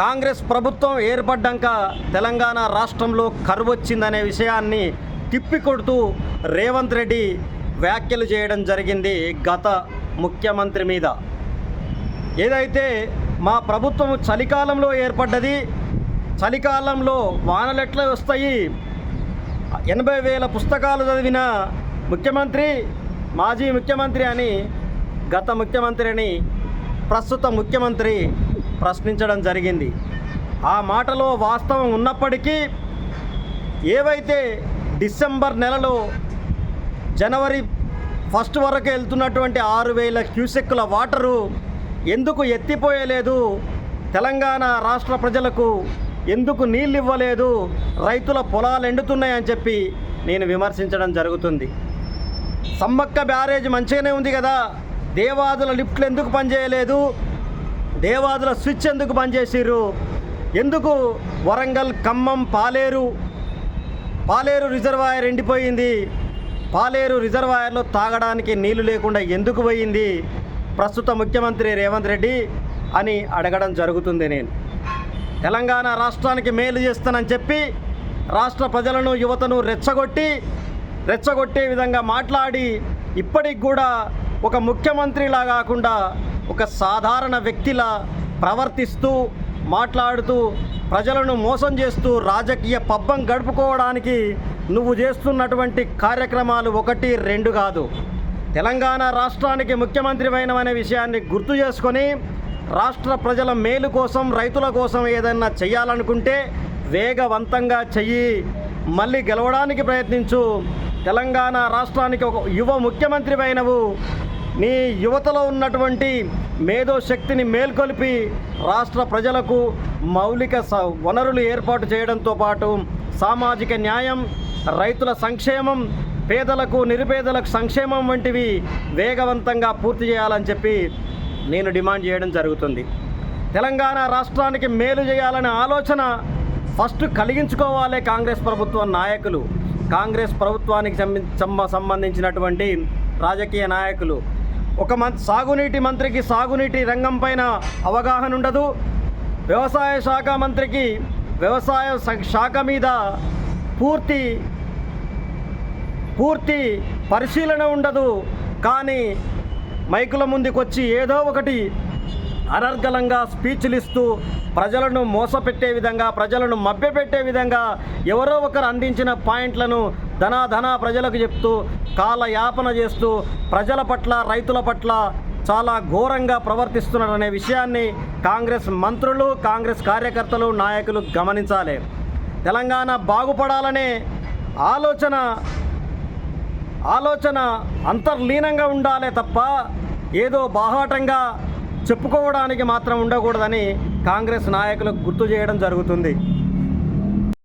కాంగ్రెస్ ప్రభుత్వం ఏర్పడ్డాక తెలంగాణ రాష్ట్రంలో కరువు వచ్చిందనే విషయాన్ని తిప్పికొడుతూ రేవంత్ రెడ్డి వ్యాఖ్యలు చేయడం జరిగింది గత ముఖ్యమంత్రి మీద. ఏదైతే మా ప్రభుత్వం చలికాలంలో ఏర్పడ్డది చలికాలంలో వానలెట్ల వస్తాయి ఎనభై వేల పుస్తకాలు చదివిన ముఖ్యమంత్రి మాజీ ముఖ్యమంత్రి అని గత ముఖ్యమంత్రి అని ప్రస్తుత ముఖ్యమంత్రి ప్రశ్నించడం జరిగింది. ఆ మాటలో వాస్తవం ఉన్నప్పటికీ ఏవైతే డిసెంబర్ నెలలో జనవరి ఫస్ట్ వరకు వెళ్తున్నటువంటి ఆరు వేల క్యూసెక్కుల వాటరు ఎందుకు ఎత్తిపోయలేదు? తెలంగాణ రాష్ట్ర ప్రజలకు ఎందుకు నీళ్ళు ఇవ్వలేదు రైతుల పొలాలు ఎండుతున్నాయని చెప్పి నేను విమర్శించడం జరుగుతుంది. సమ్మక్క బ్యారేజ్ మంచిగానే ఉంది కదా? దేవాదుల లిఫ్ట్లు ఎందుకు పనిచేయలేదు? దేవాదుల స్విచ్ ఎందుకు పనిచేసిర్రు ఎందుకు వరంగల్ ఖమ్మం పాలేరు పాలేరు రిజర్వాయర్ ఎండిపోయింది? పాలేరు రిజర్వాయర్లో తాగడానికి నీళ్ళు లేకుండా ఎందుకు పోయింది? ప్రస్తుత ముఖ్యమంత్రి రేవంత్ రెడ్డి అని అడగడం జరుగుతుంది నేను. తెలంగాణ రాష్ట్రానికి మేలు చేస్తానని చెప్పి రాష్ట్ర ప్రజలను యువతను రెచ్చగొట్టి రెచ్చగొట్టే విధంగా మాట్లాడి ఇప్పటికి కూడా ఒక ముఖ్యమంత్రిలా కాకుండా ఒక సాధారణ వ్యక్తిలా ప్రవర్తిస్తూ మాట్లాడుతూ ప్రజలను మోసం చేస్తూ రాజకీయ పబ్బం గడుపుకోవడానికి నువ్వు చేస్తున్నటువంటి కార్యక్రమాలు ఒకటి రెండు కాదు. తెలంగాణ రాష్ట్రానికి ముఖ్యమంత్రి అయినవనే విషయాన్ని గుర్తు చేసుకొని రాష్ట్ర ప్రజల మేలు కోసం రైతుల కోసం ఏదైనా చేయాలనుకుంటే వేగవంతంగా చెయ్యి. మళ్ళీ గెలవడానికి ప్రయత్నించు. తెలంగాణ రాష్ట్రానికి ఒక యువ ముఖ్యమంత్రి అయినవు నీ యువతలో ఉన్నటువంటి మేధోశక్తిని మేల్కొల్పి రాష్ట్ర ప్రజలకు మౌలిక స వనరులు ఏర్పాటు చేయడంతో పాటు సామాజిక న్యాయం రైతుల సంక్షేమం పేదలకు నిరుపేదలకు సంక్షేమం వంటివి వేగవంతంగా పూర్తి చేయాలని చెప్పి నేను డిమాండ్ చేయడం జరుగుతుంది. తెలంగాణ రాష్ట్రానికి మేలు చేయాలనే ఆలోచన ఫస్ట్ కలిగించుకోవాలి కాంగ్రెస్ ప్రభుత్వ నాయకులు. కాంగ్రెస్ ప్రభుత్వానికి సంబంధించినటువంటి రాజకీయ నాయకులు ఒక మంత్ సాగునీటి మంత్రికి సాగునీటి రంగం పైన అవగాహన ఉండదు. వ్యవసాయ శాఖ మంత్రికి వ్యవసాయ శా- శాఖ మీద పూర్తి పూర్తి పరిశీలన ఉండదు. కానీ మైకుల ముందుకొచ్చి ఏదో ఒకటి అనర్గలంగా స్పీచ్లు ఇస్తూ ప్రజలను మోసపెట్టే విధంగా ప్రజలను మభ్యపెట్టే విధంగా ఎవరో ఒకరు అందించిన పాయింట్లను ధనాధన ప్రజలకు చెప్తూ కాలయాపన చేస్తూ ప్రజల పట్ల రైతుల పట్ల చాలా ఘోరంగా ప్రవర్తిస్తున్నారనే విషయాన్ని కాంగ్రెస్ మంత్రులు కాంగ్రెస్ కార్యకర్తలు నాయకులు గమనించాలి. తెలంగాణ బాగుపడాలనే ఆలోచన ఆలోచన అంతర్లీనంగా ఉండాలే తప్ప ఏదో బాహాటంగా చెప్పుకోవడానికి మాత్రం ఉండకూడదని కాంగ్రెస్ నాయకులకు గుర్తు చేయడం జరుగుతుంది.